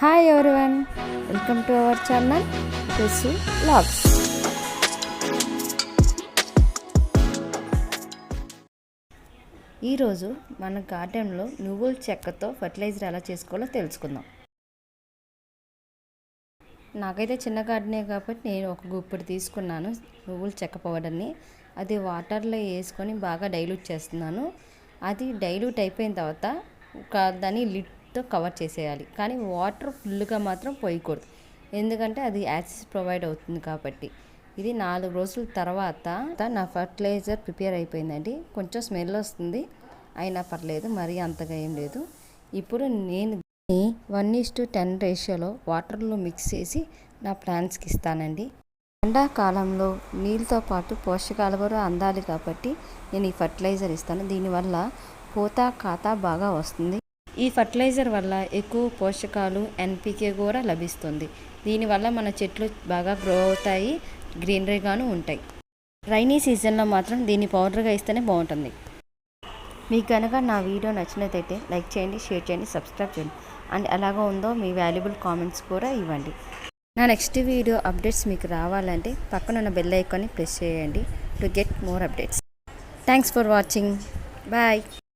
Hi everyone welcome to our channel Rusu blogs ఈరోజు మన గార్డెన్లో నువ్వుల చెక్కతో ఫర్టిలైజర్ ఎలా చేసుకోవాలో తెలుసుకుందాం. నాకైతే చిన్న గార్డెనే కాబట్టి నేను ఒక గుప్పెడు తీసుకున్నాను నువ్వుల చెక్క పౌడర్ని. అది వాటర్లో వేసుకొని బాగా డైల్యూట్ చేస్తున్నాను. అది డైల్యూట్ అయిపోయిన తర్వాత ఒక దాన్ని మొత్తం కవర్ చేసేయాలి. కానీ వాటర్ ఫుల్గా మాత్రం పోయకూడదు. ఎందుకంటే అది యాసిస్ ప్రొవైడ్ అవుతుంది కాబట్టి. ఇది నాలుగు రోజుల తర్వాత నా ఫర్టిలైజర్ ప్రిపేర్ అయిపోయిందండి. కొంచెం స్మెల్ వస్తుంది. అయినా పర్లేదు మరీ అంతగా ఏం లేదు. ఇప్పుడు నేను వన్ ఈస్ టు టెన్ రేషియోలో వాటర్లో మిక్స్ చేసి నా ప్లాంట్స్కి ఇస్తానండి. ఎండాకాలంలో నీళ్ళతో పాటు పోషకాలు కూడా అందాలి కాబట్టి నేను ఈ ఫర్టిలైజర్ ఇస్తాను. దీనివల్ల పూత ఖాతా బాగా వస్తుంది. ఈ ఫర్టిలైజర్ వల్ల ఎక్కువ పోషకాలు ఎన్పికే కూడా లభిస్తుంది. దీనివల్ల మన చెట్లు బాగా గ్రో అవుతాయి గ్రీనరీగాను ఉంటాయి. రైనీ సీజన్లో మాత్రం దీన్ని పౌడర్గా ఇస్తేనే బాగుంటుంది. మీకు కనుక నా వీడియో నచ్చినట్టయితే లైక్ చేయండి షేర్ చేయండి సబ్స్క్రైబ్ చేయండి. అండ్ ఎలాగో ఉందో మీ వాల్యుబుల్ కామెంట్స్ కూడా ఇవ్వండి. నా నెక్స్ట్ వీడియో అప్డేట్స్ మీకు రావాలంటే పక్కన ఉన్న బెల్ ఐకాన్ని ప్రెస్ చేయండి to get more updates thanks for watching bye